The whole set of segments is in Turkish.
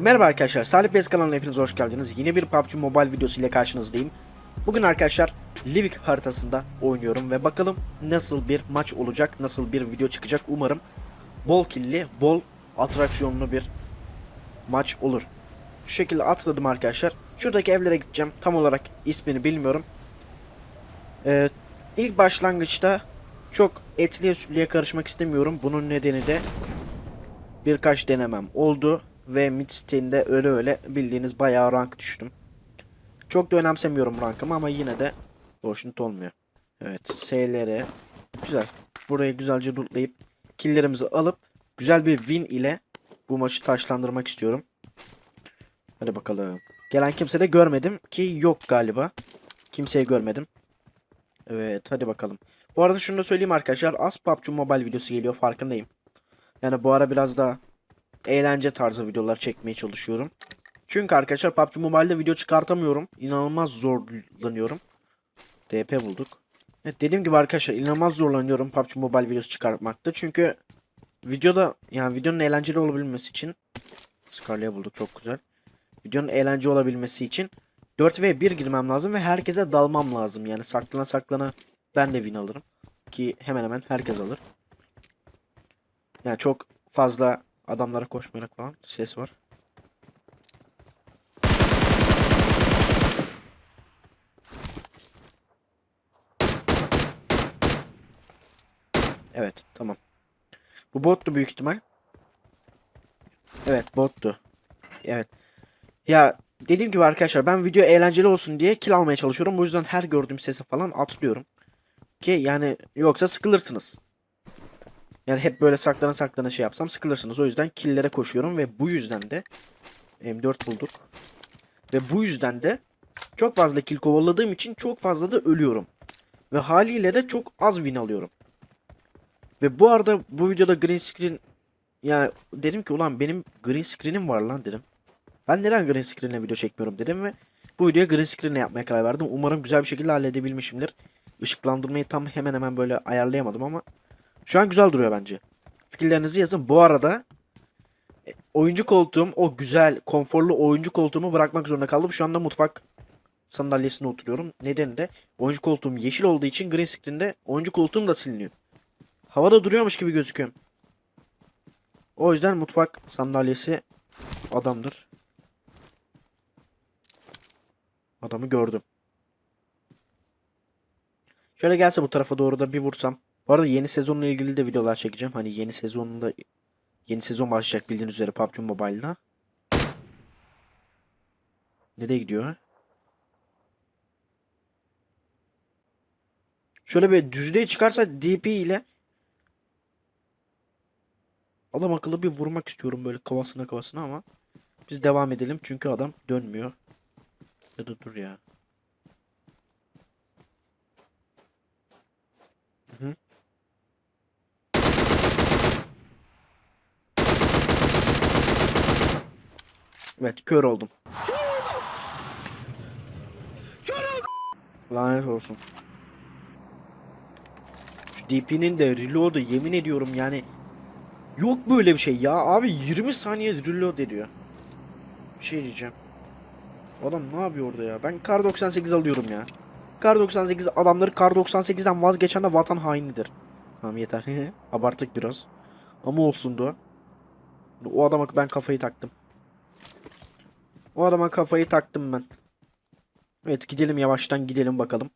Merhaba arkadaşlar, Salih Bes kanalına hepiniz hoş geldiniz. Yine bir PUBG Mobile videosu ile karşınızdayım. Bugün arkadaşlar Livik haritasında oynuyorum ve bakalım nasıl bir maç olacak, nasıl bir video çıkacak. Umarım bol killi, bol atraksiyonlu bir maç olur. Şu şekilde atladım arkadaşlar. Şuradaki evlere gideceğim. Tam olarak ismini bilmiyorum. Ee, ilk başlangıçta çok etliye sütlüye karışmak istemiyorum. Bunun nedeni de birkaç denemem oldu ve mid site'inde öyle öyle bildiğiniz bayağı rank düştüm. Çok da önemsemiyorum rankımı ama yine de hoşnut olmuyor. Evet SLR güzel. Burayı güzelce lootlayıp killlerimizi alıp güzel bir win ile bu maçı taşlandırmak istiyorum. Hadi bakalım. Gelen kimse de görmedim ki yok galiba. Kimseyi görmedim. Evet hadi bakalım. Bu arada şunu da söyleyeyim arkadaşlar. Az PUBG Mobile videosu geliyor farkındayım. Yani bu ara biraz daha eğlence tarzı videolar çekmeye çalışıyorum. Çünkü arkadaşlar PUBG Mobile'de video çıkartamıyorum. İnanılmaz zorlanıyorum. DP bulduk. Evet dediğim gibi arkadaşlar inanılmaz zorlanıyorum PUBG Mobile videosu çıkartmakta. Çünkü videoda yani videonun eğlenceli olabilmesi için Scarlet'i bulduk çok güzel. Videonun eğlence olabilmesi için 4 ve 1 girmem lazım ve herkese dalmam lazım. Yani saklana saklana ben de win alırım. Ki hemen hemen herkes alır. Yani çok fazla adamlara koşmayarak falan ses var. Evet tamam. Bu bottu büyük ihtimal. Evet bottu. Evet. Ya dediğim gibi arkadaşlar ben video eğlenceli olsun diye kill almaya çalışıyorum. Bu yüzden her gördüğüm sese falan atlıyorum. Ki yani yoksa sıkılırsınız. Yani hep böyle saklana saklana şey yapsam sıkılırsınız. O yüzden killere koşuyorum ve bu yüzden de M4 bulduk. Ve bu yüzden de çok fazla kill kovaladığım için çok fazla da ölüyorum. Ve haliyle de çok az win alıyorum. Ve bu arada bu videoda green screen ya dedim ki ulan benim green screen'im var lan dedim. Ben neden green screen'le video çekmiyorum dedim ve bu videoya green screen'le yapmaya karar verdim. Umarım güzel bir şekilde halledebilmişimdir. Işıklandırmayı tam hemen hemen böyle ayarlayamadım ama şu an güzel duruyor bence. Fikirlerinizi yazın. Bu arada e, oyuncu koltuğum o güzel konforlu oyuncu koltuğumu bırakmak zorunda kaldım. Şu anda mutfak sandalyesine oturuyorum. Nedeni de oyuncu koltuğum yeşil olduğu için green screen'de oyuncu koltuğum da siliniyor. Havada duruyormuş gibi gözüküyor. O yüzden mutfak sandalyesi adamdır. Adamı gördüm. Şöyle gelse bu tarafa doğru da bir vursam. Bu arada yeni sezonla ilgili de videolar çekeceğim. Hani yeni sezonunda yeni sezon başlayacak bildiğiniz üzere PUBG Mobile'da. Nereye gidiyor? Şöyle bir düzlüğe çıkarsa DP ile adam akıllı bir vurmak istiyorum böyle kafasına kafasına ama biz devam edelim çünkü adam dönmüyor. Ya da dur ya. Evet kör oldum. Lanet olsun. Şu DP'nin de reload'u yemin ediyorum yani yok böyle bir şey ya abi 20 saniye reload ediyor. Bir şey diyeceğim. Adam ne yapıyor orada ya? Ben kar 98 alıyorum ya. Kar 98 adamları kar 98'den vazgeçen de vatan hainidir. Tamam yeter. Abarttık biraz. Ama olsun da. O adama ben kafayı taktım. O adama kafayı taktım ben. Evet gidelim yavaştan gidelim bakalım.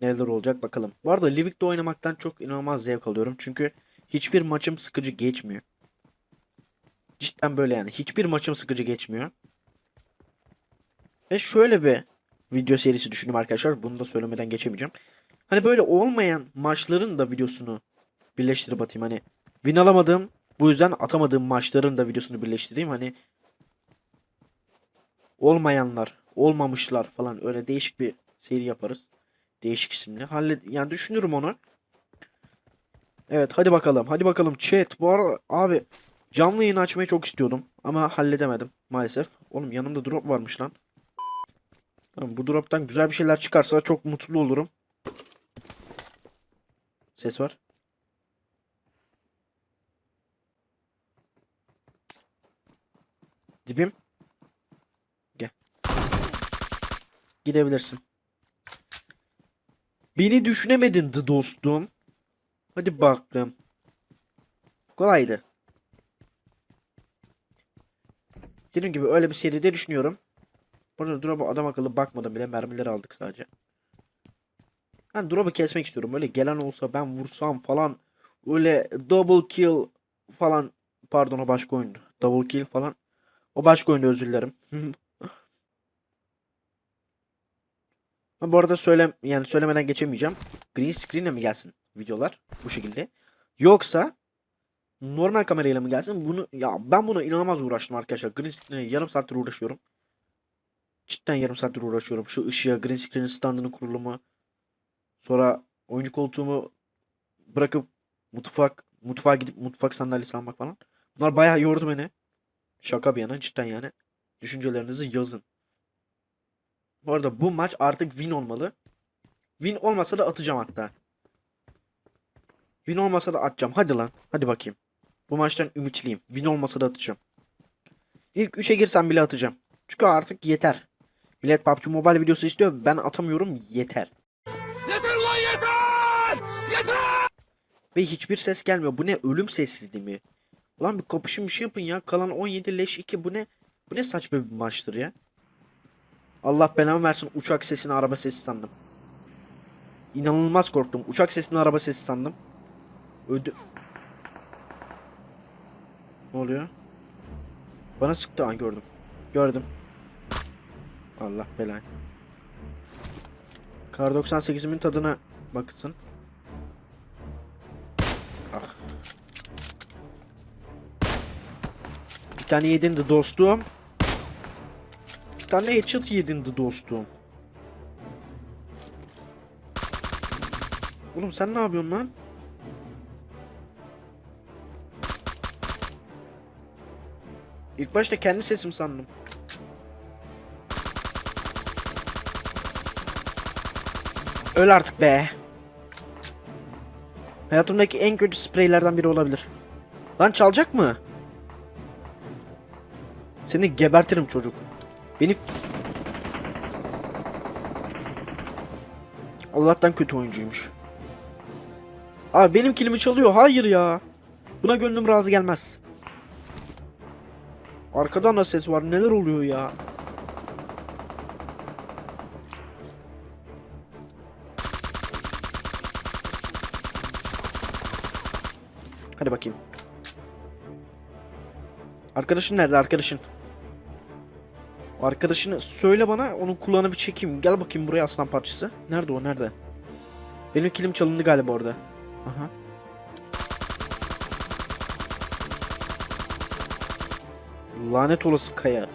Neler olacak bakalım. Bu arada Livik'te oynamaktan çok inanılmaz zevk alıyorum. Çünkü hiçbir maçım sıkıcı geçmiyor. Cidden böyle yani. Hiçbir maçım sıkıcı geçmiyor. Ve şöyle bir video serisi düşündüm arkadaşlar. Bunu da söylemeden geçemeyeceğim. Hani böyle olmayan maçların da videosunu birleştirip atayım. Hani win alamadığım bu yüzden atamadığım maçların da videosunu birleştireyim. Hani olmayanlar, olmamışlar falan öyle değişik bir seri yaparız. Değişik isimli. Hallet yani düşünürüm onu. Evet hadi bakalım. Hadi bakalım chat. Bu arada abi canlı yayın açmayı çok istiyordum ama halledemedim maalesef. Oğlum yanımda drop varmış lan. Tamam, bu drop'tan güzel bir şeyler çıkarsa çok mutlu olurum. Ses var. Dibim. Gel. Gidebilirsin. Beni düşünemedin dostum. Hadi bakalım. Kolaydı. Dediğim gibi öyle bir seride düşünüyorum. Burada drop'a adam akıllı bakmadım bile mermileri aldık sadece. Ben drop'u kesmek istiyorum. Öyle gelen olsa ben vursam falan. Öyle double kill falan. Pardon o başka oyundu. Double kill falan. O başka oyundu özür dilerim. Ha, bu arada söyle yani söylemeden geçemeyeceğim. Green screen'le mi gelsin videolar bu şekilde? Yoksa normal kamerayla mı gelsin? Bunu ya ben buna inanılmaz uğraştım arkadaşlar. Green screen'e yarım saattir uğraşıyorum. Cidden yarım saattir uğraşıyorum. Şu ışığa, green screen'in standının kurulumu. Sonra oyuncu koltuğumu bırakıp mutfak mutfağa gidip mutfak sandalyesi almak falan. Bunlar bayağı yordu beni. Şaka bir yana cidden yani. Düşüncelerinizi yazın. Bu arada bu maç artık win olmalı. Win olmasa da atacağım hatta. Win olmasa da atacağım. Hadi lan. Hadi bakayım. Bu maçtan ümitliyim. Win olmasa da atacağım. İlk 3'e girsem bile atacağım. Çünkü artık yeter. Millet PUBG Mobile videosu istiyor. Ben atamıyorum. Yeter. Yeter lan yeter! Yeter! Ve hiçbir ses gelmiyor. Bu ne? Ölüm sessizliği mi? Ulan bir kapışın bir şey yapın ya. Kalan 17 leş 2 bu ne? Bu ne saçma bir maçtır ya. Allah belamı versin uçak sesini araba sesi sandım. İnanılmaz korktum. Uçak sesini araba sesi sandım. Ödü... Ne oluyor? Bana sıktı an gördüm. Gördüm. Allah belanı. Kar 98'imin tadına baksın. Ah. Bir tane yedin de dostum. Tane headshot yedin de dostum. Oğlum sen ne yapıyorsun lan? İlk başta kendi sesim sandım. Öl artık be. Hayatımdaki en kötü spreylerden biri olabilir. Lan çalacak mı? Seni gebertirim çocuk. Beni... Allah'tan kötü oyuncuymuş. Abi benim kilimi çalıyor. Hayır ya. Buna gönlüm razı gelmez. Arkadan da ses var. Neler oluyor ya? Hadi bakayım. Arkadaşın nerede arkadaşın? Arkadaşını söyle bana onun kulağını bir çekeyim. Gel bakayım buraya aslan parçası. Nerede o nerede? Benim kilim çalındı galiba orada. Aha. Lanet olası kaya.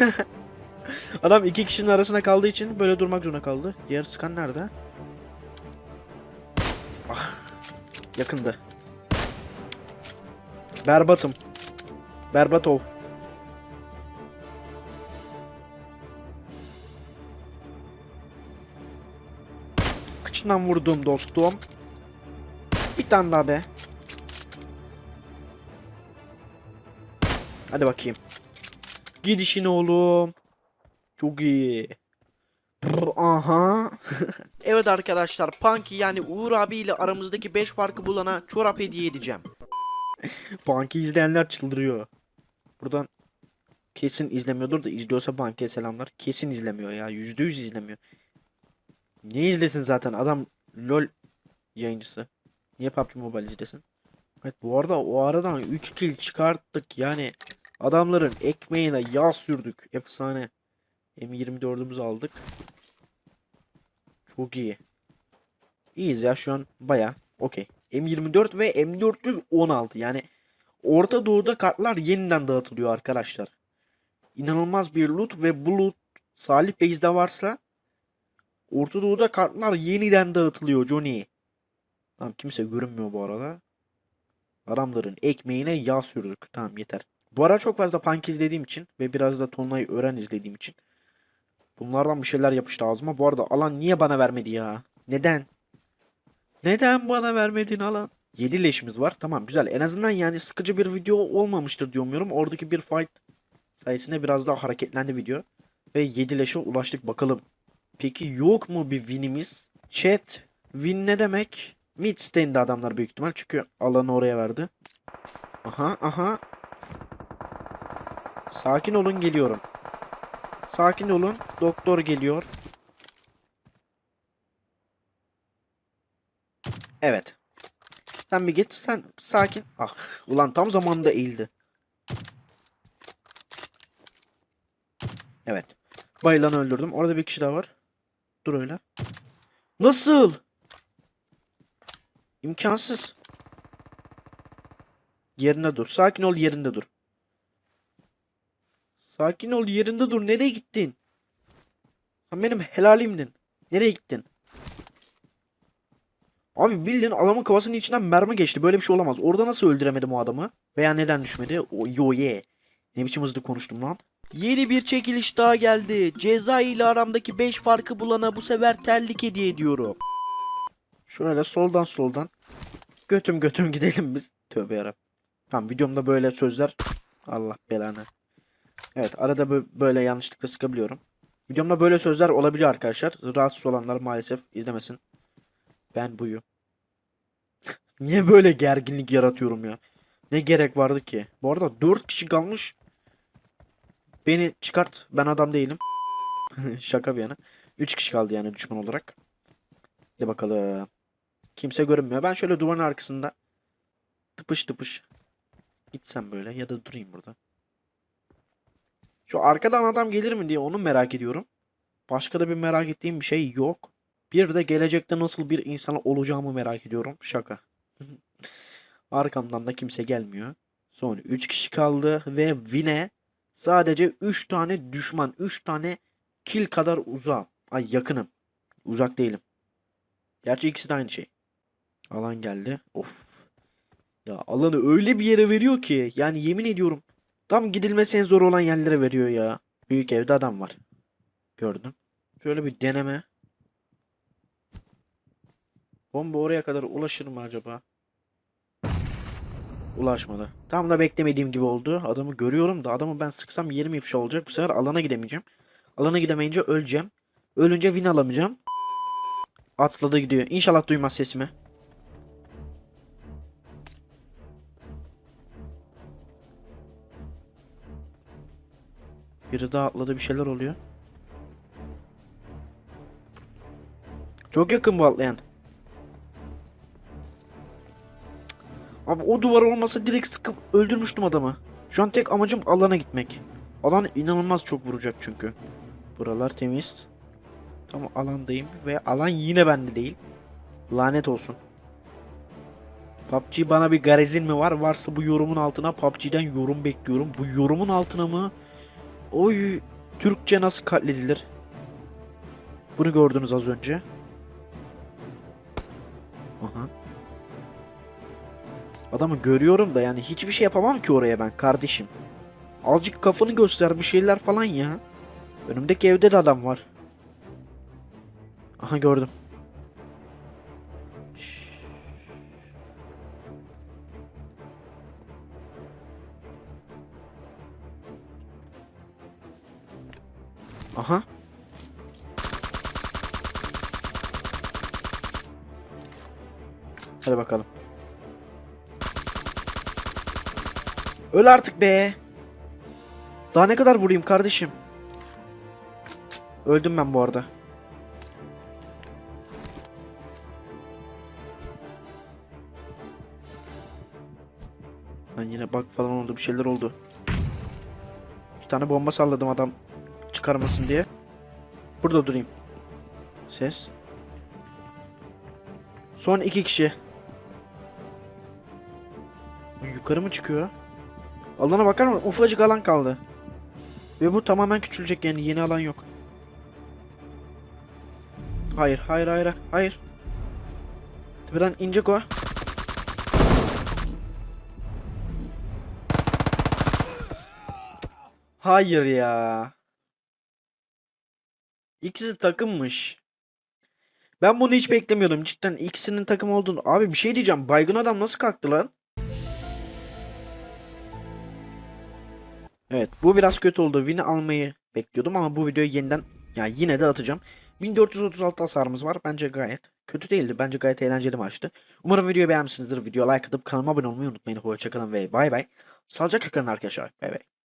Adam iki kişinin arasına kaldığı için böyle durmak zorunda kaldı. Diğer sıkan nerede? Ah. Yakındı. Berbatım. Berbatov. Kıçından vurdum dostum. Bir tane daha be. Hadi bakayım. Gidişin oğlum. Çok iyi. Aha. evet arkadaşlar Punky yani Uğur abiyle aramızdaki 5 farkı bulana çorap hediye edeceğim. Punky izleyenler çıldırıyor. Buradan kesin izlemiyordur da izliyorsa Punky'ye selamlar. Kesin izlemiyor ya. %100 izlemiyor. Ne izlesin zaten adam LOL yayıncısı. Niye PUBG Mobile izlesin? Evet bu arada o aradan 3 kill çıkarttık yani adamların ekmeğine yağ sürdük. Efsane. M24'ümüzü aldık. Çok iyi. İyiyiz ya şu an baya okey. M24 ve M416 yani Orta Doğu'da kartlar yeniden dağıtılıyor arkadaşlar. İnanılmaz bir loot ve bu loot Salih Bey'de varsa Orta Doğu'da kartlar yeniden dağıtılıyor Johnny. Tamam kimse görünmüyor bu arada. Adamların ekmeğine yağ sürdük. Tamam yeter. Bu ara çok fazla punk izlediğim için ve biraz da Tonla'yı öğren izlediğim için bunlardan bir şeyler yapıştı ağzıma. Bu arada alan niye bana vermedi ya? Neden? Neden bana vermedin alan? 7 leşimiz var. Tamam güzel. En azından yani sıkıcı bir video olmamıştır diye umuyorum. Oradaki bir fight sayesinde biraz daha hareketlendi video. Ve 7 leşe ulaştık bakalım. Peki yok mu bir winimiz? Chat win ne demek? Mid stain'de adamlar büyük ihtimal. Çünkü alanı oraya verdi. Aha aha. Sakin olun geliyorum. Sakin olun. Doktor geliyor. Evet. Sen bir git. Sen sakin. Ah ulan tam zamanında eğildi. Evet. Bayılanı öldürdüm. Orada bir kişi daha var. Dur öyle. Nasıl? İmkansız. Yerine dur. Sakin ol yerinde dur. Sakin ol yerinde dur. Nereye gittin? Sen benim helalimdin. Nereye gittin? Abi bildiğin adamın kafasının içinden mermi geçti. Böyle bir şey olamaz. Orada nasıl öldüremedim o adamı? Veya neden düşmedi? O, yo ye. Ne biçim hızlı konuştum lan. Yeni bir çekiliş daha geldi. Ceza ile aramdaki 5 farkı bulana bu sefer terlik hediye ediyorum. Şöyle soldan soldan. Götüm götüm gidelim biz. Tövbe yarabbim. Tamam videomda böyle sözler. Allah belanı. Evet arada bö- böyle yanlışlıkla sıkabiliyorum. Videomda böyle sözler olabiliyor arkadaşlar. Rahatsız olanlar maalesef izlemesin. Ben buyum. Niye böyle gerginlik yaratıyorum ya? Ne gerek vardı ki? Bu arada 4 kişi kalmış. Beni çıkart. Ben adam değilim. Şaka bir yana. 3 kişi kaldı yani düşman olarak. Hadi bakalım. Kimse görünmüyor. Ben şöyle duvarın arkasında tıpış tıpış gitsem böyle ya da durayım burada. Şu arkadan adam gelir mi diye onu merak ediyorum. Başka da bir merak ettiğim bir şey yok. Bir de gelecekte nasıl bir insan olacağımı merak ediyorum. Şaka. Arkamdan da kimse gelmiyor. Son 3 kişi kaldı ve Vine sadece 3 tane düşman, 3 tane kill kadar uzak. Ay yakınım. Uzak değilim. Gerçi ikisi de aynı şey. Alan geldi. Of. Ya alanı öyle bir yere veriyor ki yani yemin ediyorum tam gidilmesi en zor olan yerlere veriyor ya. Büyük evde adam var. Gördüm. Şöyle bir deneme. Bomba oraya kadar ulaşır mı acaba? Ulaşmadı. Tam da beklemediğim gibi oldu. Adamı görüyorum da adamı ben sıksam yerim ifşa olacak. Bu sefer alana gidemeyeceğim. Alana gidemeyince öleceğim. Ölünce win alamayacağım. Atladı gidiyor. İnşallah duymaz sesimi. Biri daha atladı bir şeyler oluyor. Çok yakın bu atlayan. Abi o duvar olmasa direkt sıkıp öldürmüştüm adamı. Şu an tek amacım alana gitmek. Alan inanılmaz çok vuracak çünkü. Buralar temiz. Tam alandayım ve alan yine bende değil. Lanet olsun. PUBG bana bir garezin mi var? Varsa bu yorumun altına PUBG'den yorum bekliyorum. Bu yorumun altına mı? Oy Türkçe nasıl katledilir? Bunu gördünüz az önce. Adamı görüyorum da yani hiçbir şey yapamam ki oraya ben kardeşim. Azıcık kafanı göster bir şeyler falan ya. Önümdeki evde de adam var. Aha gördüm. Aha. Hadi bakalım. Öl artık be. Daha ne kadar vurayım kardeşim? Öldüm ben bu arada. Lan yine bug falan oldu bir şeyler oldu. İki tane bomba salladım adam çıkarmasın diye. Burada durayım. Ses. Son iki kişi. Yukarı mı çıkıyor? Alana bakar mısın? Ufacık alan kaldı. Ve bu tamamen küçülecek yani yeni alan yok. Hayır, hayır, hayır, hayır. Tepeden inecek o. Hayır ya. İkisi takımmış. Ben bunu hiç beklemiyordum. Cidden ikisinin takım olduğunu. Abi bir şey diyeceğim. Baygın adam nasıl kalktı lan? Evet bu biraz kötü oldu. Win'i almayı bekliyordum ama bu videoyu yeniden ya yine de atacağım. 1436 hasarımız var. Bence gayet kötü değildi. Bence gayet eğlenceli maçtı. Umarım videoyu beğenmişsinizdir. Video like atıp kanalıma abone olmayı unutmayın. Hoşçakalın ve bay bay. Sağlıcakla kalın arkadaşlar. Bay bay.